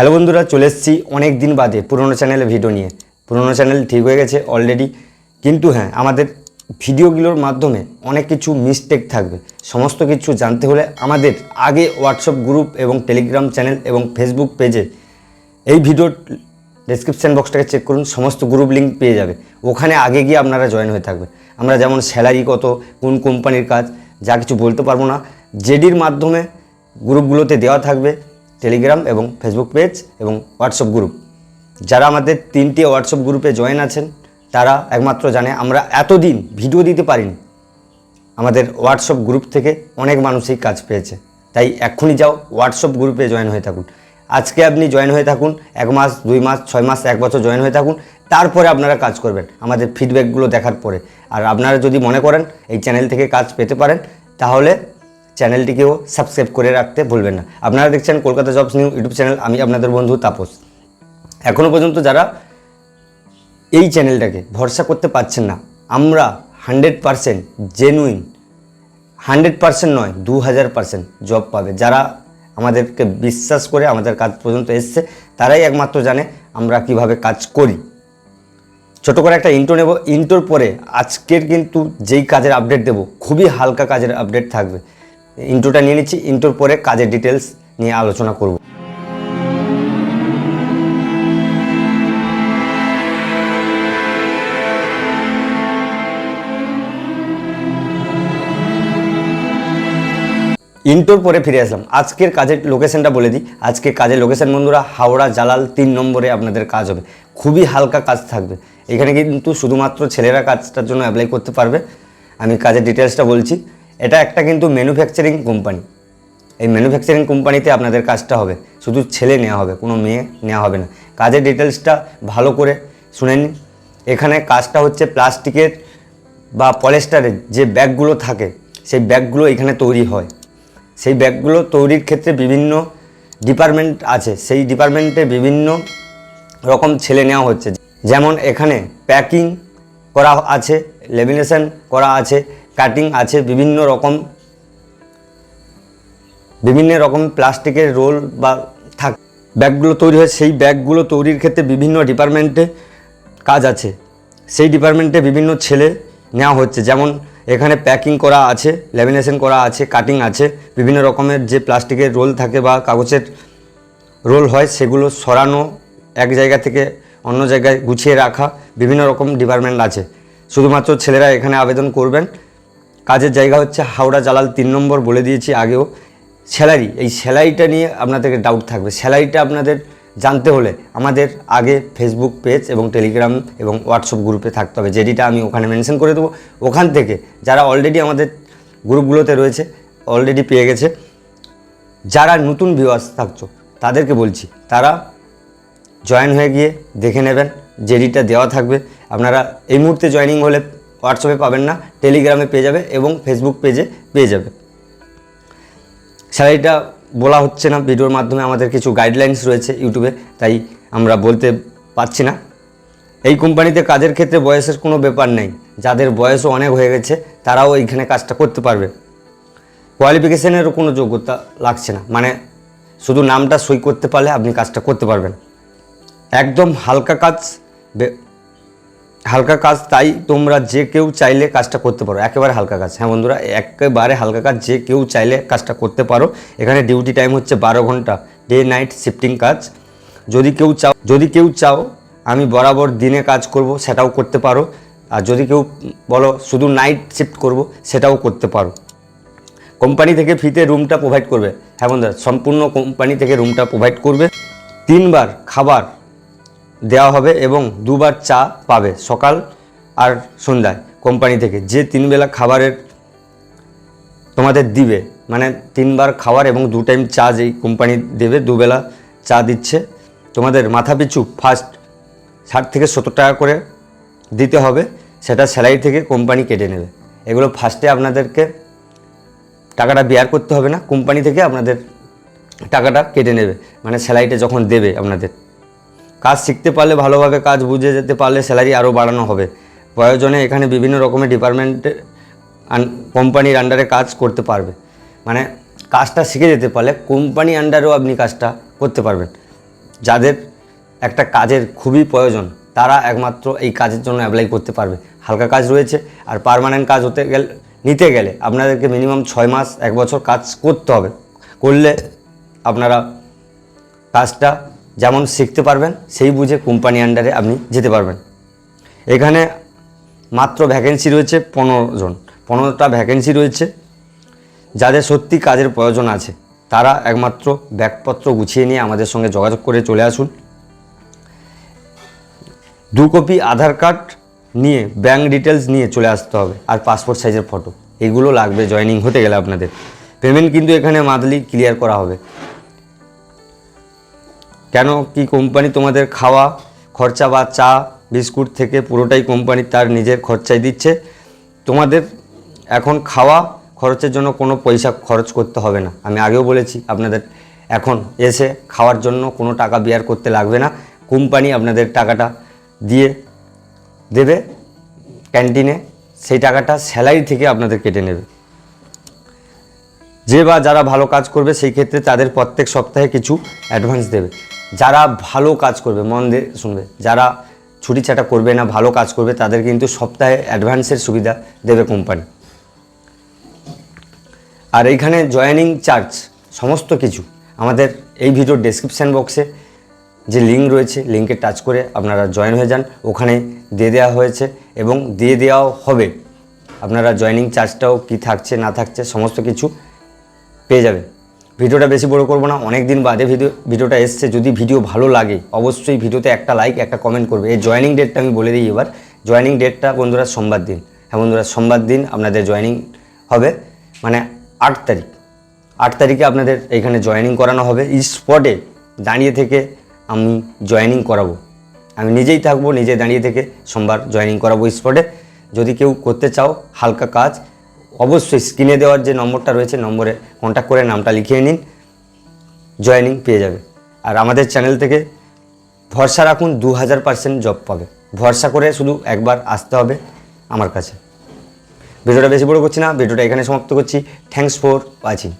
Hello বন্ধুরা, চলে এসেছি অনেক দিন বাদে পুরনো চ্যানেলে ভিডিও নিয়ে। পুরোনো চ্যানেল ঠিক হয়ে গেছে অলরেডি কিন্তু হ্যাঁ আমাদের ভিডিওগুলোর মাধ্যমে অনেক কিছু মিস্টেক থাকবে। সমস্ত কিছু জানতে হলে আমাদের আগে হোয়াটসঅ্যাপ গ্রুপ এবং টেলিগ্রাম চ্যানেল এবং ফেসবুক পেজে এই ভিডিওর ডেসক্রিপশান বক্সটাকে চেক করুন, সমস্ত গ্রুপ লিঙ্ক পেয়ে যাবে। ওখানে আগে গিয়ে আপনারা জয়েন হয়ে থাকবে। আমরা যেমন স্যালারি কত, কোন কোম্পানির কাজ, যা কিছু বলতে পারব না। জেডির মাধ্যমে গ্রুপগুলোতে দেওয়া থাকবে। টেলিগ্রাম এবং ফেসবুক পেজ এবং হোয়াটসঅ্যাপ গ্রুপ যারা আমাদের তিনটি হোয়াটসঅ্যাপ গ্রুপে জয়েন আছেন, তারা একমাত্র জানে আমরা এতদিন ভিডিও দিতে পারিনি। আমাদের হোয়াটসঅ্যাপ গ্রুপ থেকে অনেক মানুষই কাজ পেয়েছে। তাই এক্ষুনি যাও হোয়াটসঅ্যাপ গ্রুপে জয়েন হয়ে থাকুন। আজকে আপনি জয়েন হয়ে থাকুন, এক মাস, দুই মাস, ছয় মাস, এক বছর জয়েন হয়ে থাকুন, তারপরে আপনারা কাজ করবেন, আমাদের ফিডব্যাকগুলো দেখার পরে। আর আপনারা যদি মনে করেন এই চ্যানেল থেকে কাজ পেতে পারেন, তাহলে চ্যানেলটিকেও সাবস্ক্রাইব করে রাখতে ভুলবেন না। আপনারা দেখছেন Kolkata jobs new YouTube channel, আমি আপনাদের বন্ধু তাপস। এখনও পর্যন্ত যারা এই চ্যানেলটাকে ভরসা করতে পারছেন না, আমরা hundred percent genuine hundred percent নয় দু হাজার পারসেন্ট জব পাবে। যারা আমাদেরকে বিশ্বাস করে আমাদের কাজ পর্যন্ত এসছে, তারাই একমাত্র জানে আমরা কীভাবে কাজ করি। ছোট করে একটা ইন্টো নেব। ইন্টোর পরে আজকের কিন্তু যেই কাজের আপডেট দেব, খুবই হালকা কাজের আপডেট থাকবে। ইন্টোটা নিয়ে নিচ্ছি ইন্টোর পরে কাজের ডিটেলস নিয়ে আলোচনা করব। ইন্টোর পরে ফিরে আসলাম। আজকের কাজের লোকেশনটা বলে দিই। আজকের কাজের লোকেশন বন্ধুরা, হাওড়া জালাল তিন নম্বরে আপনাদের কাজ হবে। খুবই হালকা কাজ থাকবে। এখানে কিন্তু শুধুমাত্র ছেলেরা কাজটার জন্য অ্যাপ্লাই করতে পারবে। আমি কাজের ডিটেলসটা বলছি। এটা একটা কিন্তু ম্যানুফ্যাকচারিং কোম্পানি এই ম্যানুফ্যাকচারিং কোম্পানিতে আপনাদের কাজটা হবে। শুধু ছেলে নেওয়া হবে, কোনো মেয়ে নেওয়া হবে না। কাজের ডিটেলসটা ভালো করে শুনে নিন। এখানে কাজটা হচ্ছে প্লাস্টিকের বা পলেস্টারের যে ব্যাগগুলো থাকে, সেই ব্যাগগুলো এখানে তৈরি হয়। সেই ব্যাগগুলো তৈরির ক্ষেত্রে বিভিন্ন ডিপার্টমেন্ট আছে। সেই ডিপার্টমেন্টে বিভিন্ন রকম ছেলে নেওয়া হচ্ছে। যেমন এখানে প্যাকিং করা আছে লেমিনেশন করা আছে কাটিং আছে বিভিন্ন রকম। বিভিন্ন রকম প্লাস্টিকের রোল বা থাক ব্যাগগুলো তৈরি হয়। সেই ব্যাগগুলো তৈরির ক্ষেত্রে বিভিন্ন ডিপার্টমেন্টে কাজ আছে। সেই ডিপার্টমেন্টে বিভিন্ন ছেলে নেওয়া হচ্ছে। যেমন এখানে প্যাকিং করা আছে ল্যামিনেশন করা আছে কাটিং আছে। বিভিন্ন রকমের যে প্লাস্টিকের রোল থাকে বা কাগজের রোল হয়, সেগুলো সরানো, এক জায়গা থেকে অন্য জায়গায় গুছিয়ে রাখা বিভিন্ন রকম ডিপার্টমেন্ট আছে। শুধুমাত্র ছেলেরা এখানে আবেদন করবেন। কাজের জায়গা হচ্ছে হাওড়া জালাল তিন নম্বর বলে দিয়েছি আগেও। স্যালারি এই স্যালারিটা নিয়ে আপনাদেরকে ডাউট থাকবে। স্যালারিটা আপনাদের জানতে হলে আমাদের আগে ফেসবুক পেজ এবং টেলিগ্রাম এবং হোয়াটসঅ্যাপ গ্রুপে থাকতে হবে। যেটিটা আমি ওখানে মেনশন করে দেবো। ওখান থেকে যারা অলরেডি আমাদের গ্রুপগুলোতে রয়েছে অলরেডি পেয়ে গেছে, যারা নতুন ভিউয়ার্স থাকছো, তাদেরকে বলছি, তারা জয়েন হয়ে গিয়ে দেখে নেবেন। জেডিটা দেওয়া থাকবে, আপনারা এই মুহূর্তে জয়েনিং হলে হোয়াটসঅ্যাপে পাবেন না, টেলিগ্রামে পেয়ে যাবে এবং ফেসবুক পেজে পেয়ে যাবে। স্যালারিটা বলা হচ্ছে না, ভিডিওর মাধ্যমে আমাদের কিছু গাইডলাইন্স রয়েছে ইউটিউবে তাই আমরা বলতে পারছি না। এই কোম্পানিতে কাজের ক্ষেত্রে বয়সের কোনো ব্যাপার নেই, যাদের বয়সও অনেক হয়ে গেছে, তারাও এইখানে কাজটা করতে পারবে। কোয়ালিফিকেশানেরও কোনো যোগ্যতা লাগছে না মানে শুধু নামটা সই করতে পারলে আপনি কাজটা করতে পারবেন। একদম হালকা কাজ হালকা কাজ তাই তোমরা যে কেউ চাইলে কাজটা করতে পারো। একেবারে হালকা কাজ। হ্যাঁ বন্ধুরা, একেবারে হালকা কাজ। যে কেউ চাইলে কাজটা করতে পারো। এখানে ডিউটি টাইম হচ্ছে বারো ঘণ্টা। ডে নাইট শিফটিং কাজ। যদি কেউ চাও, যদি কেউ চাও আমি বরাবর দিনে কাজ করব, সেটাও করতে পারো। আর যদি কেউ বলো শুধু নাইট শিফট করব, সেটাও করতে পারো। কোম্পানি থেকে ফ্রিতে রুমটা প্রোভাইড করবে। হ্যাঁ বন্ধুরা, সম্পূর্ণ কোম্পানি থেকে রুমটা প্রোভাইড করবে। তিনবার খাবার দেওয়া হবে এবং দুবার চা পাবে সকাল আর সন্ধ্যায় কোম্পানি থেকে। যে তিন বেলা খাবারের তোমাদের দিবে মানে তিনবার খাবার এবং দু টাইম চা যেই কোম্পানি দেবে, দুবেলা চা দিচ্ছে, তোমাদের মাথা পিছু ফার্স্ট ষাট থেকে সত্তর টাকা করে দিতে হবে, সেটা স্যালারি থেকে কোম্পানি কেটে নেবে। এগুলো ফার্স্টে আপনাদেরকে টাকাটা বেয়ার করতে হবে না, কোম্পানি থেকে আপনাদের টাকাটা কেটে নেবে মানে স্যালারিটা যখন দেবে আপনাদের। কাজ শিখতে পারলে, ভালোভাবে কাজ বুঝে যেতে পারলে স্যালারি আরও বাড়ানো হবে। প্রয়োজনে এখানে বিভিন্ন রকমের ডিপার্টমেন্টে কোম্পানির আন্ডারে কাজ করতে পারবে। মানে কাজটা শিখে যেতে পারলে কোম্পানি আন্ডারেও আপনি কাজটা করতে পারবেন। যাদের একটা কাজের খুবই প্রয়োজন, তারা একমাত্র এই কাজের জন্য অ্যাপ্লাই করতে পারবে। হালকা কাজ রয়েছে, আর পার্মানেন্ট কাজ হতে গেলে, নিতে গেলে আপনাদেরকে মিনিমাম ছয় মাস, এক বছর কাজ করতে হবে। করলে আপনারা কাজটা যেমন শিখতে পারবেন, সেই বুঝে কোম্পানি আন্ডারে আপনি যেতে পারবেন। এখানে মাত্র ভ্যাকেন্সি রয়েছে পনেরো জন। পনেরোটা ভ্যাকেন্সি রয়েছে। যাদের সত্যি কাজের প্রয়োজন আছে, তারা একমাত্র ব্যাগপত্র গুছিয়ে নিয়ে আমাদের সঙ্গে যোগাযোগ করে চলে আসুন। দু কপি আধার কার্ড নিয়ে ব্যাঙ্ক ডিটেলস নিয়ে চলে আসতে হবে, আর পাসপোর্ট সাইজের ফটো এগুলো লাগবে জয়েনিং হতে গেলে আপনাদের। পেমেন্ট কিন্তু এখানে মান্থলি ক্লিয়ার করা হবে। কেন কি কোম্পানি তোমাদের খাওয়া, খরচা বা চা, বিস্কুট থেকে পুরোটাই কোম্পানি তার নিজের খরচায় দিচ্ছে? তোমাদের এখন খাওয়া খরচের জন্য কোনো পয়সা খরচ করতে হবে না। আমি আগেও বলেছি, আপনাদের এখন এসে খাওয়ার জন্য কোনো টাকা বিয়ার করতে লাগবে না। কোম্পানি আপনাদের টাকাটা দিয়ে দেবে ক্যান্টিনে, সেই টাকাটা স্যালারি থেকে আপনাদের কেটে নেবে। যে বা যারা ভালো কাজ করবে, সেই ক্ষেত্রে তাদের প্রত্যেক সপ্তাহে কিছু অ্যাডভান্স দেবে। যারা ভালো কাজ করবে, মন দিয়ে শুনবে, যারা ছুটি ছাটা করবে না, ভালো কাজ করবে, তাদের কিন্তু সপ্তাহে অ্যাডভান্সের সুবিধা দেবে কোম্পানি আর এইখানে জয়েনিং চার্জ সমস্ত কিছু, আমাদের এই ভিডিওর ডেসক্রিপশান বক্সে যে লিঙ্ক রয়েছে লিঙ্কে টাচ করে আপনারা জয়েন হয়ে যান, ওখানে দিয়ে দেওয়া হয়েছে এবং দিয়ে দেওয়াও হবে। আপনারা জয়েনিং চার্জটাও কি থাকছে, না থাকছে, সমস্ত কিছু পেয়ে যাবেন। ভিডিওটা বেশি বড় করব না অনেক দিন বাদে ভিডিও, ভিডিওটা এসছে। যদি ভিডিও ভালো লাগে, অবশ্যই ভিডিওতে একটা লাইক একটা কমেন্ট করবে। এই জয়েনিং ডেটটা আমি বলে দিই এবার। জয়েনিং ডেটটা বন্ধুরা সোমবার দিন। হ্যাঁ বন্ধুরা, সোমবার দিন আপনাদের জয়েনিং হবে। মানে আট তারিখ। আট তারিখে আপনাদের এইখানে জয়েনিং করানো হবে। স্পটে দাঁড়িয়ে থেকে আমি জয়েনিং করাবো। আমি নিজেই থাকব, নিজে দাঁড়িয়ে থেকে সোমবার জয়েনিং করাবো স্পটে যদি কেউ করতে চাও, হালকা কাজ অবশ্যই স্ক্রিনে দেওয়ার যে নম্বরটা রয়েছে, নম্বরে কন্ট্যাক্ট করে নামটা লিখিয়ে নিন। জয়েনিং পেয়ে যাবে। আর আমাদের চ্যানেল থেকে ভরসা রাখুন দু হাজার পার্সেন্ট জব পাবে। ভরসা করে শুধু একবার আসতে হবে আমার কাছে। ভিডিওটা বেশি বড় করছি না, ভিডিওটা এখানে সমাপ্ত করছি। Thanks for watching